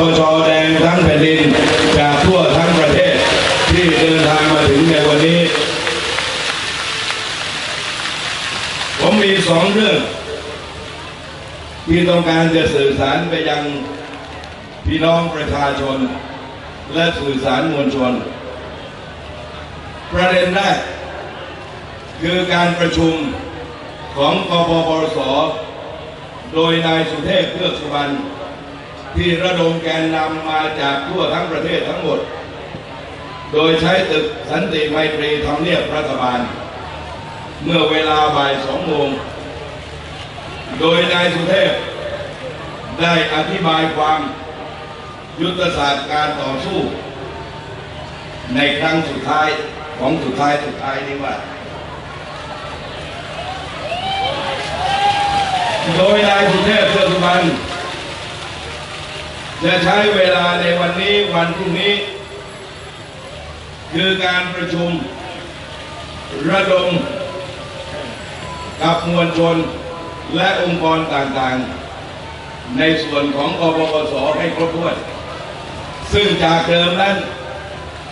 ปชแดงทั้งแผ่นดิน จากทั่วทั้งประเทศที่เดินทางมาถึงในวันนี้ ผมมีสองเรื่อง ที่ต้องการจะสื่อสารไปยังพี่น้องประชาชน และสื่อสารมวลชน ประเด็นแรกคือการประชุมของกปปสโดยนายสุเทพเทือสุวรรณ ที่ระดมแกนนำมาจากทั่วทั้งประเทศทั้งหมด โดยใช้ตึกสันติไมตรีทำเนียบรัฐบาล เมื่อเวลาบ่ายสองโมง โดยนายสุเทพ ได้อธิบายความยุทธศาสตร์การต่อสู้ ในครั้งสุดท้ายของสุดท้ายสุดท้ายนี้ว่า โดยนายสุเทพเทือกสุบรรณ จะใช้เวลาในวันนี้วันพรุ่งนี้ คือการประชุม ระดม กับมวลชนและองค์กรต่างๆ ในส่วนของกปปสให้ครบถ้วน ซึ่งจากเดิมนั้น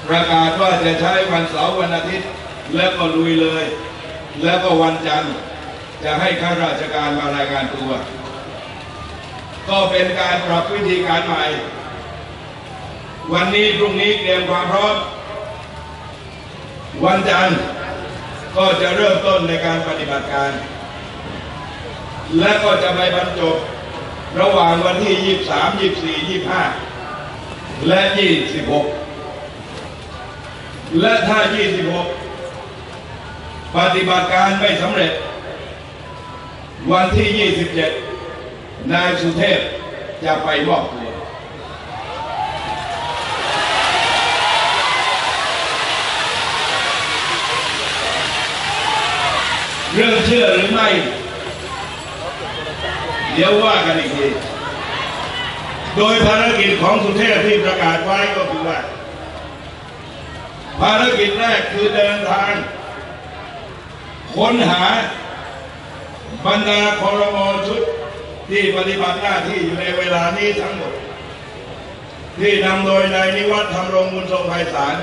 ประกาศว่าจะใช้วันเสาร์วันอาทิตย์ แล้วก็ลุยเลย แล้วก็วันจันทร์จะให้ข้าราชการมารายงานตัว ก็เป็นการปรับวิธีการใหม่ วันนี้พรุ่งนี้เตรียมความพร้อม วันจันทร์ก็จะเริ่มต้นในการปฏิบัติการ และก็จะไปบรรจบระหว่างวันที่ 23 24 25 และ 26 และถ้า 26 ปฏิบัติการไม่สำเร็จ วันที่ 27 นายสุเทพจะไปมอบตัวเรื่องเชื่อหรือไม่ เดี๋ยวว่ากันอีกที โดยภารกิจของสุเทพที่ประกาศไว้ก็คือว่า ภารกิจแรกคือเดินทาง ค้นหาบรรดาคอรมอชุด ที่ปฏิบัติหน้าที่อยู่ในเวลานี้ทั้งหมด ที่นำโดยนายนิวัฒน์ธรรมรงบุญทรงไพศาล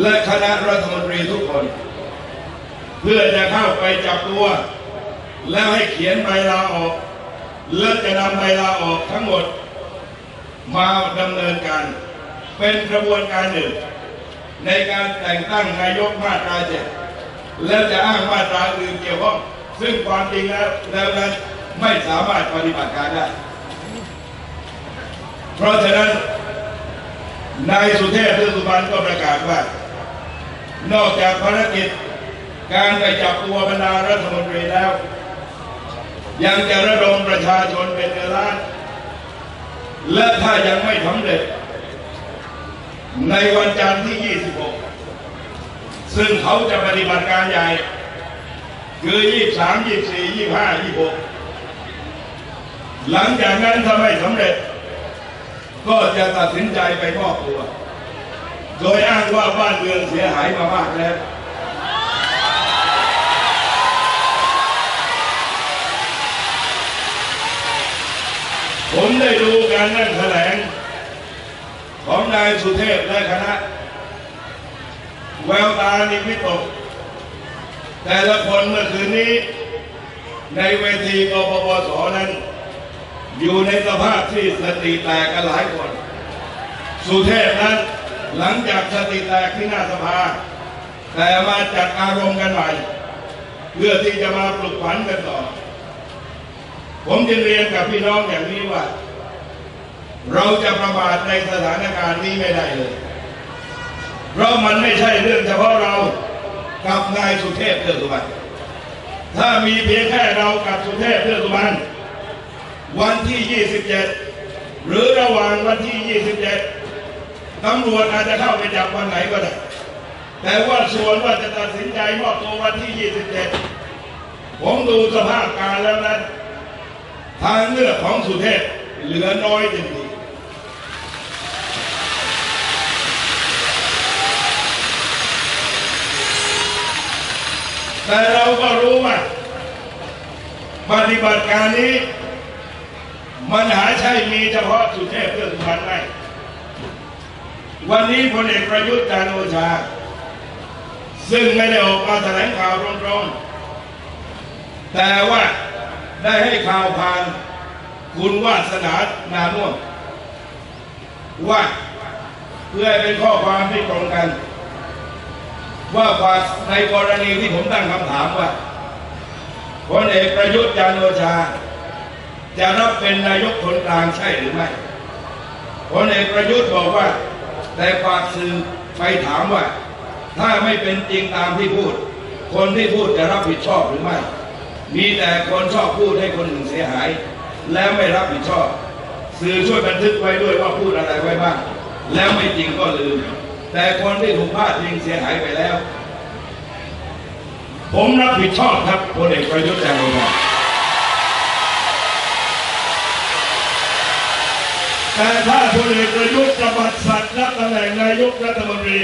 และคณะรัฐมนตรีทุกคน เพื่อจะเข้าไปจับตัว แล้วให้เขียนใบลาออก และจะนำใบลาออกทั้งหมด มาดำเนินการ เป็นกระบวนการหนึ่ง ในการแต่งตั้งนายกมาตราเจ็ดแล้วจะอ้างมาตราอื่นเกี่ยวข้องซึ่งความจริงแล้วแล้วนั้น ไม่สามารถปฏิบัติการได้ เพราะฉะนั้น นายสุเทพเทือกสุบรรณก็ประกาศว่า นอกจากภารกิจการไปจับตัวบรรดารัฐมนตรีแล้ว ยังจะระดมประชาชนเป็นเงินล้าน และถ้ายังไม่สำเร็จ ในวันจันทร์ที่ 26 ซึ่งเขาจะปฏิบัติการใหญ่ คือ 23 24 25 26 หลังจากนั้นถ้าไม่สำเร็จ ก็จะตัดสินใจไปมอบตัว โดยอ้างว่าบ้านเมืองเสียหายมามากแล้วผมได้ดูการนั่งแถลง ของนายสุเทพและคณะ แววตานี่วิตก แต่ละคนเมื่อคืนนี้ ในเวทีกปปสนั้น อยู่ในสภาพที่สติแตกกันหลายคน สุเทพนั้นหลังจากสติแตกที่หน้าสภา แต่มาจัดอารมณ์กันใหม่ เพื่อที่จะมาปลุกขวัญกันต่อ ผมจึงเรียนกับพี่น้องอย่างนี้ว่า เราจะประมาทในสถานการณ์นี้ไม่ได้เลย เพราะมันไม่ใช่เรื่องเฉพาะเรากับนายสุเทพเทือกสุบรรณถ้ามีเพียงแค่เรากับสุเทพเทือกสุบรรณ วันที่ 27 หรือระหว่างวันที่ 27ตำรวจอาจจะเข้าไปจับวันไหนก็ได้ แต่ว่าส่วนว่าจะตัดสินใจมอบตัววันที่ 27 ผมดูสภาพการแล้วนั้นทางเลือกของสุเทพเหลือน้อยจริงๆแต่เราก็รู้ว่าปฏิบัติการนี้ มันหาใช่มีเฉพาะสุเทพเพื่อสุพรรณไม่วันนี้พลเอกประยุทธ์จันโอชา ซึ่งไม่ได้ออกมาแถลงข่าวตรงๆ แต่ว่าได้ให้ข่าวผ่านคุณวาสนานานุ่วมว่าเพื่อเป็นข้อความที่ตรงกัน ว่าในกรณีที่ผมตั้งคำถามว่าพลเอกประยุทธ์จันโอชา จะรับเป็นนายกคนกลางใช่หรือไม่พลเอกประยุทธ์บอกว่า แต่ฝากสื่อไปถามว่า ถ้าไม่เป็นจริงตามที่พูด คนที่พูดจะรับผิดชอบหรือไม่ มีแต่คนชอบพูดให้คนอื่นเสียหาย แล้วไม่รับผิดชอบ สื่อช่วยบันทึกไว้ด้วยว่าพูดอะไรไว้บ้าง แล้วไม่จริงก็ลืม แต่คนที่ถูกพาดพิงเสียหายไปแล้ว ผมรับผิดชอบครับพลเอกประยุทธ์จันทร์โอชา แต่ถ้าพลเอกประยุทธ์จะบัดสัตว์รับตำแหน่งนายกรัฐมนตรี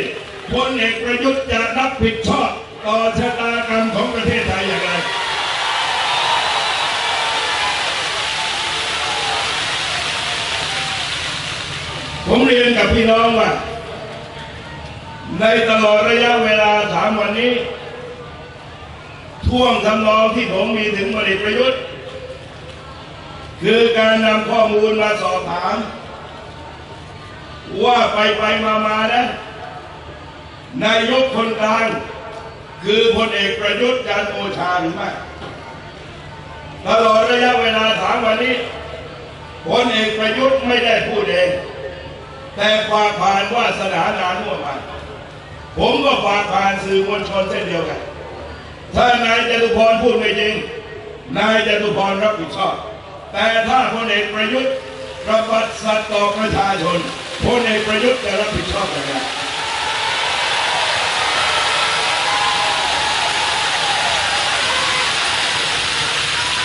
พลเอกประยุทธ์จะรับผิดชอบต่อชะตากรรมของประเทศไทยอย่างไรผมเรียนกับพี่น้องว่า ในตลอดระยะเวลาสามวันนี้ ท่วงทำนองที่ผมมีถึงพลเอกประยุทธ์ คือการนำข้อมูลมาสอบถาม ว่าไปไปมามานะนายกคนกลาง คือพลเอกประยุทธ์จันโอชาหรือไม่ตลอดระยะเวลาสามวันนี้พลเอกประยุทธ์ไม่ได้พูดเอง แต่ฝากผ่านว่าสนานานุ่วมาผมก็ฝากผ่านสื่อมวลชนเช่นเดียวกัน ถ้านายจตุพรพูดไม่จริง นายจตุพรรับผิดชอบ แต่ถ้าพลเอกประยุทธ์ประบัติสัตว์ต่อประชาชนพลเอกประยุทธ์จะรับผิดชอบยังไง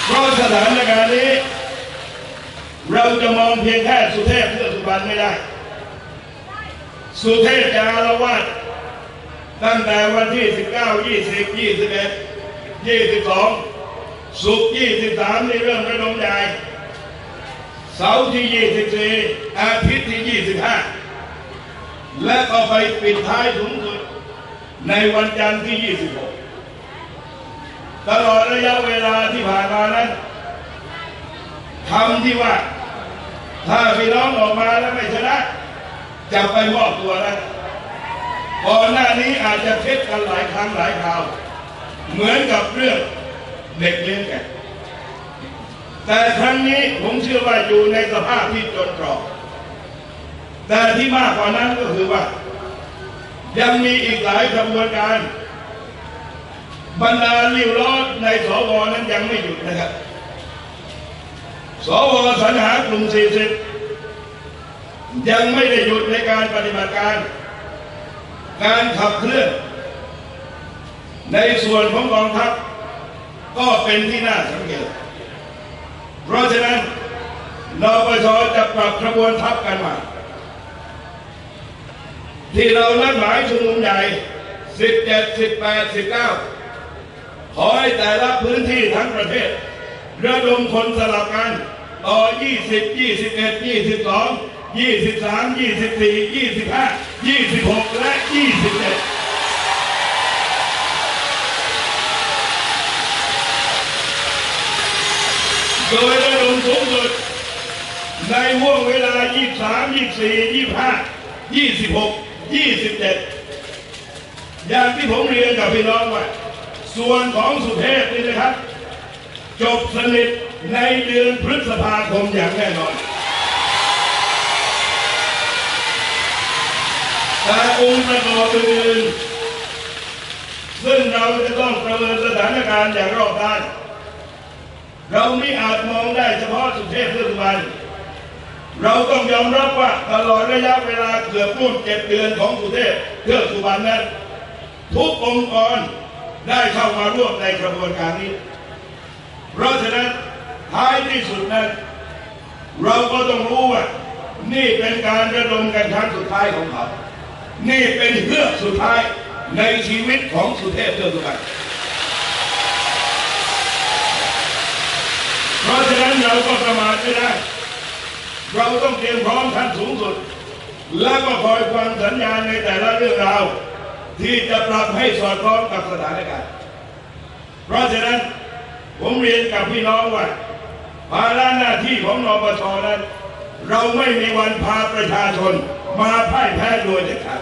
เพราะสถานการณ์นี้ เราจะมองเพียงแค่สุเทพเพื่อสุพรรณไม่ได้ สุเทพจะอาละวาดตั้งแต่วันที่ 19 20 21 22 สุกร์23นี่เริ่มระดมใหญ่เสาร์ที่24อาทิตย์ที่25และก็ไปปิดท้ายสูงสุดในวันจันทร์ที่26ตลอดระยะเวลาที่ผ่านมานั้นคำที่ว่า ถ้าพี่น้องออกมาแล้วไม่ชนะ จะไปมอบตัวแล้วก่อนหน้านี้อาจจะเท็จกันหลายครั้งหลายคราว เหมือนกับเรื่อง เด็กเลี้ยงแกแต่ครั้งนี้ผมเชื่อว่าอยู่ในสภาพที่จนตรอกแต่ที่มากกว่านั้นก็คือว่า ยังมีอีกหลายกระบวนการ บรรดาลิ้วล้อในสวนั้นยังไม่หยุดนะครับ สวสรรหากลุ่ม 40 ยังไม่ได้หยุดในการปฏิบัติการ การขับเคลื่อน ในส่วนของกองทัพ ก็เป็นที่น่าสังเกต เพราะฉะนั้นนปชจะปรับกระบวนทัพกันใหม่ที่เรานัดหมายชุมนุมใหญ่ 17 18 19 ขอให้แต่ละพื้นที่ทั้งประเทศ ระดมคนสลับกัน ต่อ 20 21 22 23 24 25 26 และ 27 โดยระดมสูงสุด ในห่วงเวลา 23 24 25 26 27 อย่างที่ผมเรียนกับพี่น้องว่า ส่วนของสุเทพนี่นะครับ จบสนิทในเดือนพฤษภาคมอย่างแน่นอนแต่องค์ประกอบอื่นๆซึ่งเราจะต้องประเมินสถานการณ์อย่างรอบด้าน เราไม่อาจมองได้เฉพาะสุเทพเพื่อสุวรรณเราต้องยอมรับว่าตลอดระยะเวลาเกือบรุ่นเจ็ดเดือนของสุเทพเพื่อสุวรรณนั้น ทุกองค์กรได้เข้ามาร่วมในกระบวนการนี้ เพราะฉะนั้นท้ายที่สุดนั้น เราก็ต้องรู้ว่า นี่เป็นการระดมกันครั้งสุดท้ายของเขา นี่เป็นเพื่อกสุดท้ายในชีวิตของสุเทพเทือกสุพรรณ เพราะฉะนั้นเราก็ประมาทไม่ได้ เราต้องเตรียมพร้อมขั้นสูงสุด แล้วก็คอยฟังสัญญาณในแต่ละเรื่องราวที่จะปรับให้สอดคล้องกับสถานการณ์ เพราะฉะนั้นผมเรียนกับพี่น้องว่าภาระหน้าที่ของนปชนั้น เราไม่มีวันพาประชาชนมาพ่ายแพ้โดยเด็ดขาด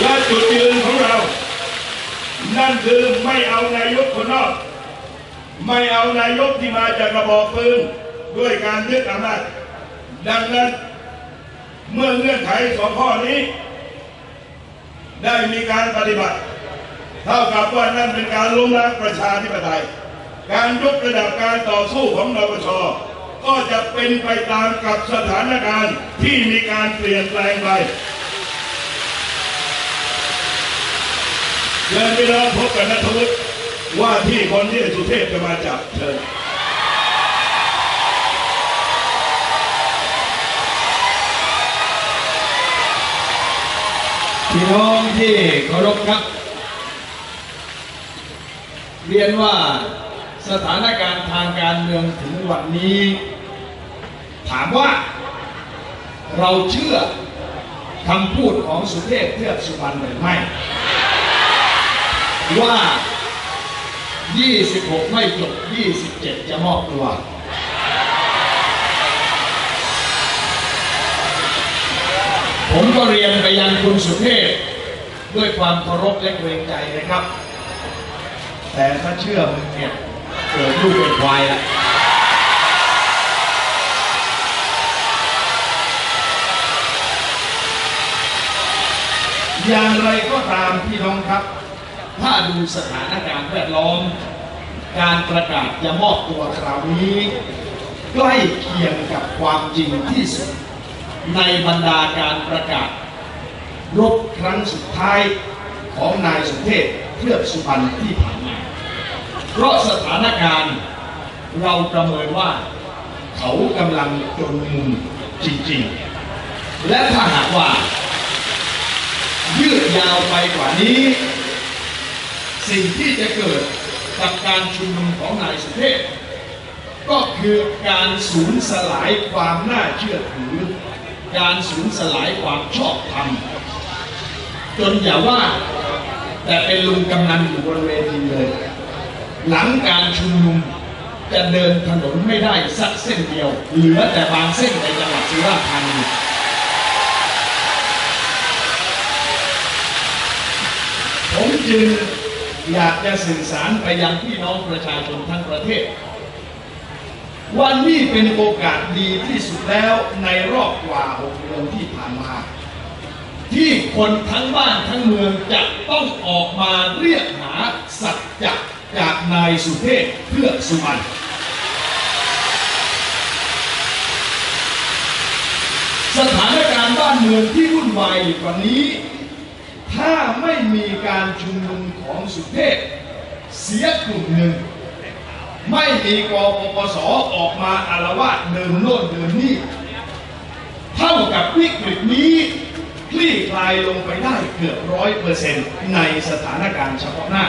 และจุดยืนของ นั่นคือไม่เอานายกคนนอก ไม่เอานายกที่มาจากกระบอกปืนด้วยการยึดอำนาจดังนั้นเมื่อเงื่อนไขสองข้อนี้ ได้มีการปฏิบัติ เท่ากับว่านั่นเป็นการล้มล้างประชาธิปไตย การยกระดับการต่อสู้ของนปชก็จะเป็นไปตามกับสถานการณ์ที่มีการเปลี่ยนแปลงไป เชิญพี่น้องพบกับนัทวุฒิว่าที่คนที่สุเทพจะมาจับเชิญพี่น้องที่เคารพครับ เรียนว่าสถานการณ์ทางการเมืองถึงวันนี้ ถามว่าเราเชื่อคำพูดของสุเทพเทือกสุบรรณหรือไม่ ว่า 26 ไม่จบ 27 จะมอบตัว ผมก็เรียนไปยังคุณสุเทพ ด้วยความเคารพและเกรงใจนะครับ แต่ถ้าเชื่อมึงเนี่ยเกิดลูกเป็นควายละอย่างไรก็ตามพี่น้องครับ ถ้าดูสถานการณ์แวดล้อม การประกาศจะมอบตัวคราวนี้ ใกล้เคียงกับความจริงที่สุด ในบรรดาการประกาศ รบครั้งสุดท้ายของนายสุเทพเทือสุพรรณที่ผ่านมา เพราะสถานการณ์เราประเมินว่าเขากำลังจนมุมจริงๆ และถ้าหากว่า ยืดยาวไปกว่านี้ สิ่งที่จะเกิดกับการชุมนุมของนายสุเทพก็คือการสูญสลายความน่าเชื่อถือ การสูญสลายความชอบธรรม จนอย่าว่าแต่เป็นลุงกำนันอยู่บนเวทีเลย หลังการชุมนุมจะเดินถนนไม่ได้สักเส้นเดียว เหลือแต่บางเส้นในจังหวัดสุราษฎร์ธานีผมจึง อยากจะสื่อสารไปยังพี่น้องประชาชนทั้งประเทศวันนี้เป็นโอกาสดีที่สุดแล้วในรอบกว่าหกเดือนที่ผ่านมา ที่คนทั้งบ้านทั้งเมืองจะต้องออกมาเรียกหาสัจจะจากนายสุเทพเพื่อสุวรรณสถานการณ์บ้านเมืองที่วุ่นวายอยู่กว่านี้ ถ้าไม่มีการชุมนุมของสุเทพเสียกลุ่มหนึ่ง ไม่มีกปปสออกมาอารวาสเดินโน่นเดินนี่ เท่ากับวิกฤตนี้คลี่คลายลงไปได้เกือบร้อยเปอร์เซ็นต์ในสถานการณ์เฉพาะหน้า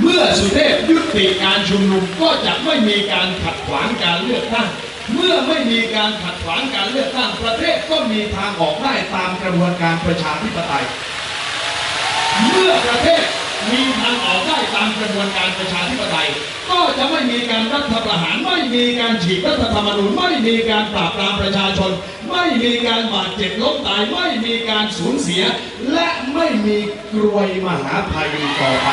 เมื่อสุเทพยุติการชุมนุมก็จะไม่มีการขัดขวางการเลือกตั้งเมื่อไม่มีการขัดขวางการเลือกตั้งประเทศก็มีทางออกได้ตามกระบวนการประชาธิปไตย เมื่อประเทศมีทางออกได้ตามกระบวนการประชาธิปไตย ก็จะไม่มีการรัฐประหารไม่มีการฉีกรัฐธรรมนูญไม่มีการปราบปรามประชาชน ไม่มีการบาดเจ็บล้มตายไม่มีการสูญเสีย และไม่มีกรวยมหาภัยต่อไป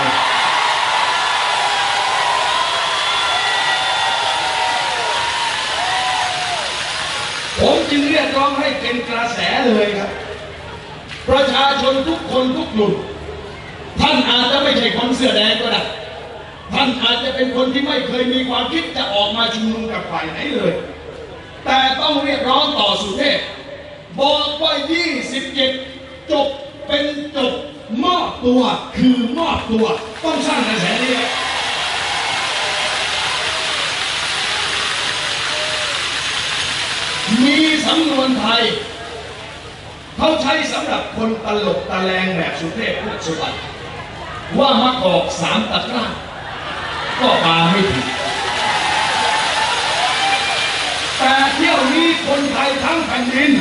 ผมจึงเรียกร้องให้เป็นกระแสเลยครับ ประชาชนทุกคนทุกกลุ่ม ท่านอาจจะไม่ใช่คนเสื้อแดงก็ได้ ท่านอาจจะเป็นคนที่ไม่เคยมีความคิดจะออกมาชุมนุมกับฝ่ายไหนเลย แต่ต้องเรียกร้องต่อสุเทพบอกว่า 27 จบเป็นจบมอบตัวคือมอบตัว ต้องสร้างกระแสนี้มีสำนวนไทย เขาใช้สำหรับคนตลกตะแลงแบบสุเทพพุทธสุวรรณ ว่ามะกอกสามตะกร้า ก็ปาไม่ถึงแต่เที่ยวนี้คนไทยทั้งแผ่นดิน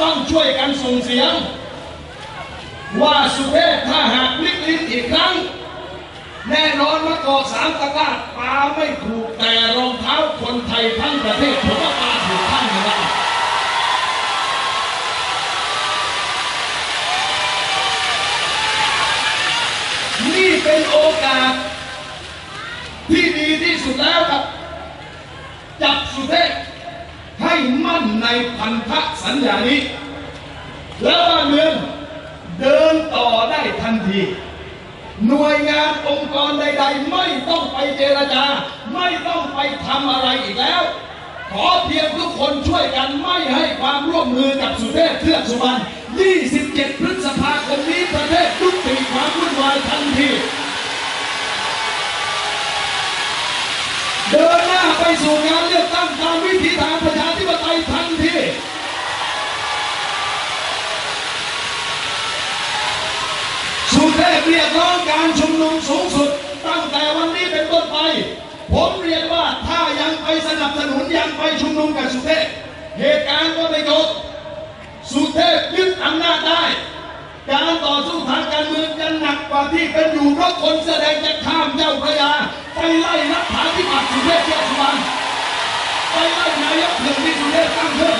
ต้องช่วยกันส่งเสียง ว่าสุเทพถ้าหากลิกลิ้นอีกครั้ง แน่นอนมากอกสามตะกร้าปาไม่ถูกแต่รองเท้าคนไทยทั้งประเทศผมว่าปาถูกท่านนะ นี่ เป็นโอกาส ที่ดีที่สุดแล้วครับ จับสุเทพให้มั่นในพันธสัญญานี้ แล้วบ้านเมืองเดินต่อได้ทันที หน่วยงานองค์กรใด ๆ ไม่ต้องไปเจรจา ไม่ต้องไปทำอะไรอีกแล้ว ขอเพียงทุกคนช่วยกันไม่ให้ความร่วมมือกับสุเทพเทือกสุบรรณ27 พฤษภาคมนี้ประเทศยุกติความวุ่นวายทันที เดินหน้าไปสู่งานเลือกตั้งตามวิถีทางประชาธิปไตยทันทีสุเทพเรียกร้องการชุมนุมสูงสุด ตั้งแต่วันนี้เป็นต้นไป ผมเรียนว่าถ้ายังไปสนับสนุนยังไปชุมนุมกับสุเทพเหตุการณ์ก็ไม่จบสุเทพยึดอำนาจได้ การต่อสู้ทางการเมืองจะหนักกว่าที่เป็นอยู่เพราะคนแสดงจะข้ามเจ้าพระยาไปไล่รักฐาธิปัตย์สุเทพเทือสุบรรณไปไล่นายกหนึ่งที่สุเทพตั้งขึ้น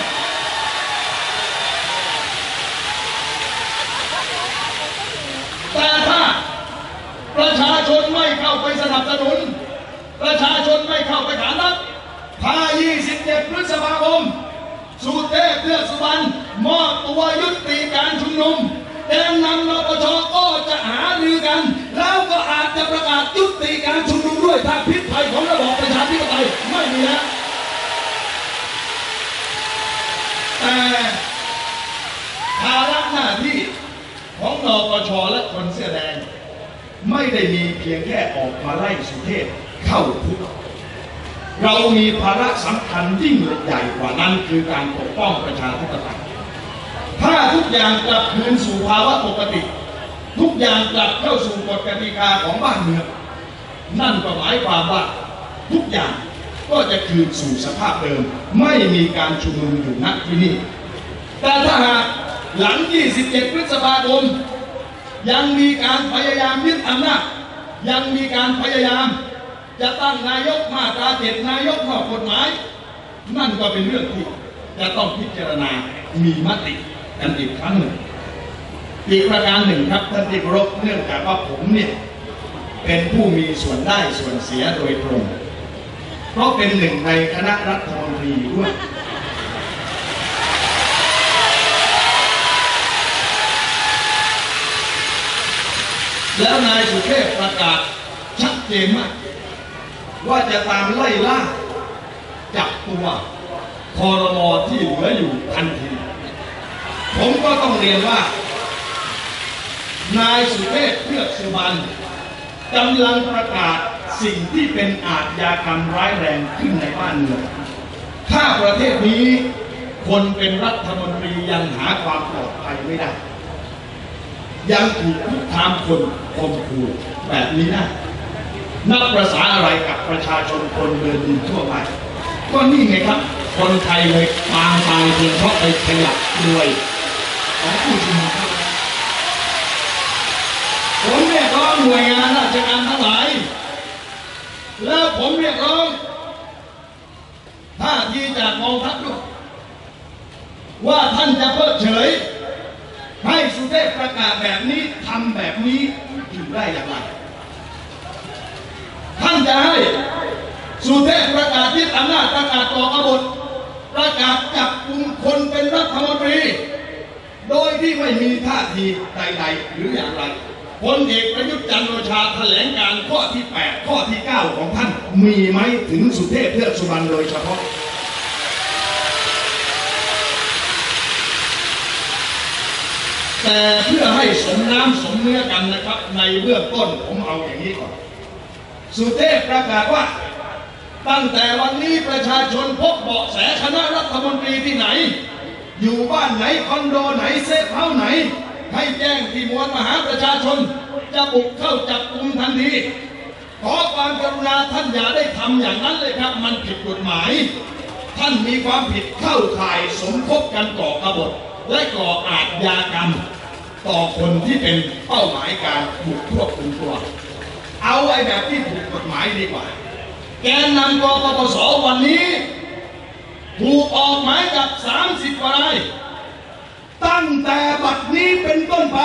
แต่ถ้าประชาชนไม่เข้าไปสนับสนุน ประชาชนไม่เข้าไปขานรับพา 27 พฤษภาคมสุเทพเทือกสุบรรณมอบตัวยุติการชุมนุม แกนนำนปชก็จะหารือกัน แล้วก็อาจจะประกาศยุติการชุมนุมด้วยถ้าพิษภัยของระบอบประชาธิปไตยไม่มีแล้วแต่ภาระหน้าที่ของนปชและคนเสื้อแดง ไม่ได้มีเพียงแค่ออกมาไล่สุเทพเข้าคุกเรามีภาระสำคัญยิ่งใหญ่กว่านั้นคือการปกป้องประชาธิปไตย ถ้าทุกอย่างกลับคืนสู่ภาวะปกติ ทุกอย่างกลับเข้าสู่กฎกติกาของบ้านเมืองนั่นก็หมายความว่าทุกอย่างก็จะคืนสู่สภาพเดิม ไม่มีการชุมนุมอยู่ณที่นี่ แต่ถ้าหากหลัง 27 พฤษภาคมยังมีการพยายามยึดอำนาจยังมีการพยายาม จะตั้งนายกมาตราเจ็ดนายกนอกกฎหมาย นั่นก็เป็นเรื่องที่จะต้องพิจารณามีมติ กันอีกครั้งหนึ่งอีกประการหนึ่งครับท่านที่เคารพเนื่องจากว่าผมเนี่ยเป็นผู้มีส่วนได้ส่วนเสียโดยตรง เพราะเป็นหนึ่งในคณะรัฐมนตรีด้วยแล้วนายสุเทพประกาศชัดเจนมาก ว่าจะตามไล่ล่าจับตัวคอรมอที่เหลืออยู่ทันที ผมก็ต้องเรียนว่า นายสุเทพเทือกสุบรรณกำลังประกาศสิ่งที่เป็นอาชญากรรมร้ายแรงขึ้นในบ้านเมืองถ้าประเทศนี้คนเป็นรัฐมนตรียังหาความปลอดภัยไม่ได้ ยังถูกคุกคามคนข่มขู่แบบนี้นะนับประษาอะไรกับประชาชนคนเดินดินทั่วไปก็นี่ไงครับ คนไทยเลยปางตายเพียงเพราะไปขยับรวย ของผู้ชุมนุมผมเรียกร้องหน่วยงานราชการทั้งหลาย แล้วผมเรียกร้องท่าทีจากกองทัพด้วยว่าท่านจะเพิกเฉย ให้สุเทพประกาศแบบนี้ทำแบบนี้อยู่ได้อย่างไร ท่านจะให้สุเทพประกาศยึดอำนาจประกาศต่อกบฏประกาศจับกลุ่มคนเป็นรัฐมนตรี โดยที่ไม่มีท่าทีใดๆหรืออย่างไรพลเอกประยุทธ์จันทร์โอชาแถลงการข้อที่ 8 ข้อที่ 9 ของท่าน มีไหมถึงสุเทพเทือกสุบรรณโดยเฉพาะ แต่เพื่อให้สมน้ำสมเนื้อกันนะครับ ในเบื้องต้นผมเอาอย่างนี้ก่อน สุเทพประกาศว่า ตั้งแต่วันนี้ประชาชนพบเบาะแสคณะรัฐมนตรีที่ไหน อยู่บ้านไหนคอนโดไหนเซฟเฮาส์ไหน ให้แจ้งที่มวลมหาประชาชน จะบุกเข้าจับกลุ่มทันทีขอความกรุณาท่านอย่าได้ทำอย่างนั้นเลยครับ มันผิดกฎหมาย ท่านมีความผิดเข้าข่ายสมคบกันก่อกบฏและก่ออาชญากรรม ต่อคนที่เป็นเป้าหมายการบุกควบคุมตัว เอาไอ้แบบที่ถูกกฎหมายดีกว่า แกนนำกปปสวันนี้ ถูกออกหมายจับ 30กว่าราย ตั้งแต่บัดนี้เป็นต้นไป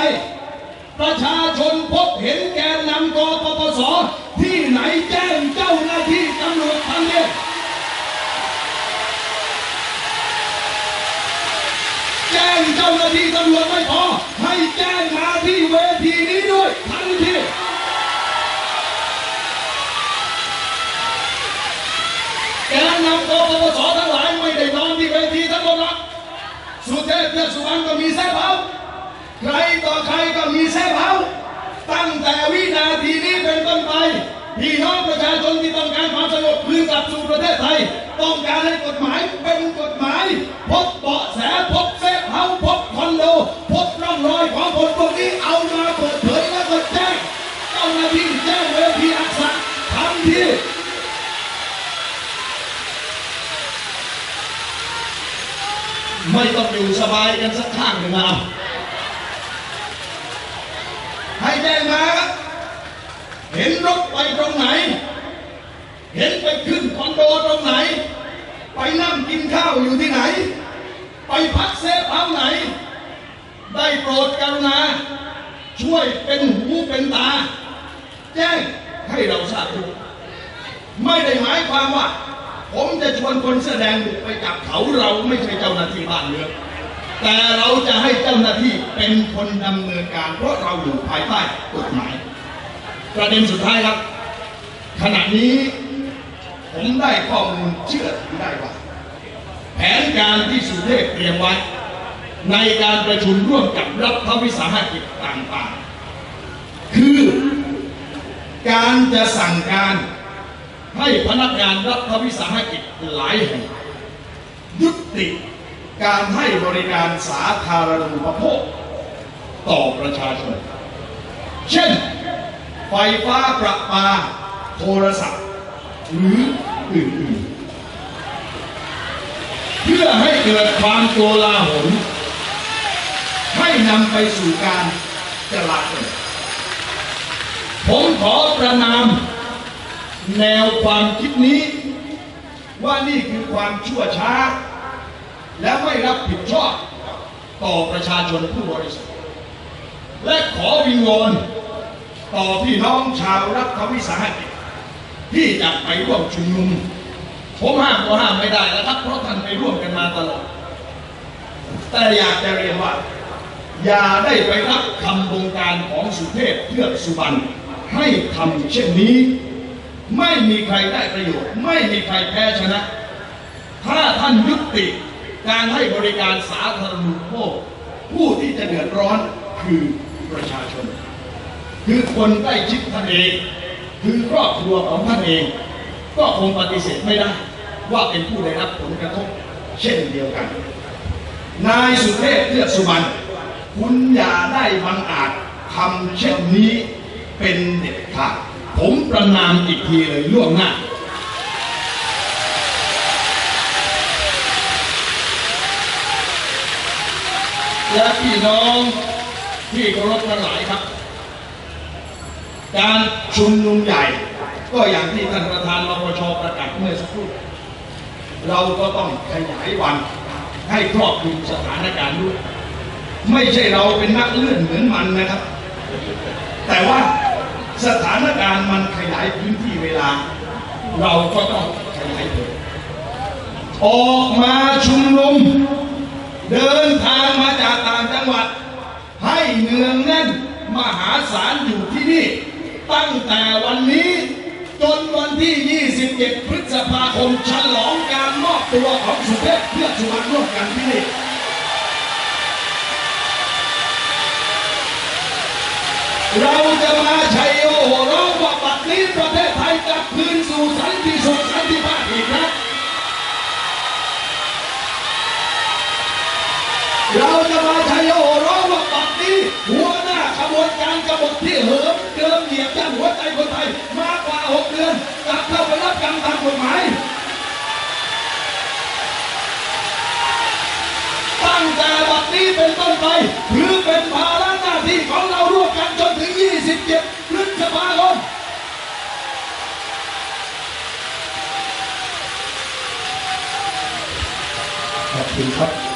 ประชาชนพบเห็นแกนนำกปปส ที่ไหนแจ้งเจ้าหน้าที่ตำรวจทันทีแจ้งเจ้าหน้าที่ตำรวจไม่พอให้แจ้งมาที่นี้ด้วยทันทีแกนนำกปปสทั้งหลายไม่ได้นอนที่เวทีทั้งหมดหรอกสุ เทพเทือกสุวรรณก็มีแซ่เผาใครต่อใครก็มีแซ่เผาตั้งแต่วินาทีนี้เป็นต้นไปพี่น้องประชาชนที่ต้องการความสงบคืนกลับสู่ประเทศไทย ต้องการให้กฎหมายเป็นกฎหมาย พบเบาะแสพบแซ่เผาพบคอนโด พบร่องรอยของคนพวกนี้เอามาเปิดเผยแล้วก็แจ้งเจ้าหน้าที่แจ้งเวทีอักษะทันที ไม่ต้องอยู่สบายกันสักข้างหนึ่งเอาให้แจ้งมาครับเห็นรถไปตรงไหน เห็นไปขึ้นคอนโดตรงไหน ไปนั่งกินข้าวอยู่ที่ไหน ไปพักเซฟเฮาไหน ได้โปรดกรุณา ช่วยเป็นหูเป็นตา แจ้งให้เราทราบไม่ได้หมายความว่า ผมจะชวนคนแสอแดงบุกไปจับเขาเราไม่ใช่เจ้าหน้าที่บ้านเมืองแต่เราจะให้เจ้าหน้าที่เป็นคนดำเนินการ เพราะเราอยู่ภายใต้กฎหมาย ประเด็นสุดท้ายครับ ขณะนี้ผมได้ข้อมูลเชื่อถือได้ว่า แผนการที่สุเทพเตรียมไว้ ในการประชุมร่วมกับรัฐวิสาหกิจต่างๆ คือการจะสั่งการ ให้พนักงานรัฐวิสาหกิจหลายแห่งยุติการให้บริการสาธารณูปโภคต่อประชาชน เช่น ไฟฟ้าประปา โทรศัพท์หรืออื่นๆ เพื่อให้เกิดความโกลาหลให้นำไปสู่การจลาจลผมขอประนาม แนวความคิดนี้ ว่านี่คือความชั่วช้า และไม่รับผิดชอบต่อประชาชนผู้บริสุทธิ์และขอวิงวอนต่อพี่น้องชาวรัฐวิสาหกิจที่จะไปร่วมชุมนุม ผมห้ามก็ห้ามไม่ได้นะครับ เพราะท่านไปร่วมกันมาตลอด แต่อยากจะเรียนว่า อย่าได้ไปรับคำบงการของสุเทพเทือกสุบรรณให้ทำเช่นนี้ ไม่มีใครได้ประโยชน์ ไม่มีใครแพ้ชนะ ถ้าท่านยุติการให้บริการสาธารณูปโภคผู้ที่จะเดือดร้อนคือประชาชน คือคนใกล้ชิดท่านเอง คือครอบครัวของท่านเอง ก็คงปฏิเสธไม่ได้ ว่าเป็นผู้ได้รับผลกระทบ เช่นเดียวกัน นายสุเทพเทือกสุบรรณคุณอย่าได้บังอาจทำเช่นนี้เป็นเด็ดขาด ผมประนามอีกทีเลยล่วงหน้า และพี่น้องที่เคารพทั้งหลายครับ การชุมนุมใหญ่ ก็อย่างที่ท่านประธานรปชประกาศเมื่อสักครู่เราก็ต้องขยายวันให้ครอบคลุมสถานการณ์ด้วย ไม่ใช่เราเป็นนักเลื่อนเหมือนมันนะครับ แต่ว่า สถานการณ์มันขยายพื้นที่เวลา เราก็ต้องขยายผลออกมาชุมนุม เดินทางมาจากต่างจังหวัด ให้เนืองแน่นมหาศาลอยู่ที่นี่ ตั้งแต่วันนี้จนวันที่ 27 พฤษภาคมฉลองการมอบตัวของสุเทพเพื่อสุวรรณร่วมกันที่นี่เราจะมาชั ประเทศไทยกลับคืนสู่สันติสุขสันติภาพอีกนะเราจะมาชัยโอร้องว่าปักนี้หัวหน้าขบวนการกบฏที่เหิมเดิมเหยียบย่ำหัวใจคนไทยมากกว่าหกเดือนกลับเข้าไปรับกรรมตามกฎหมายตั้งแต่บัดนี้เป็นต้นไปถือเป็นภาระหน้าที่ของเราร่วม คุณครับ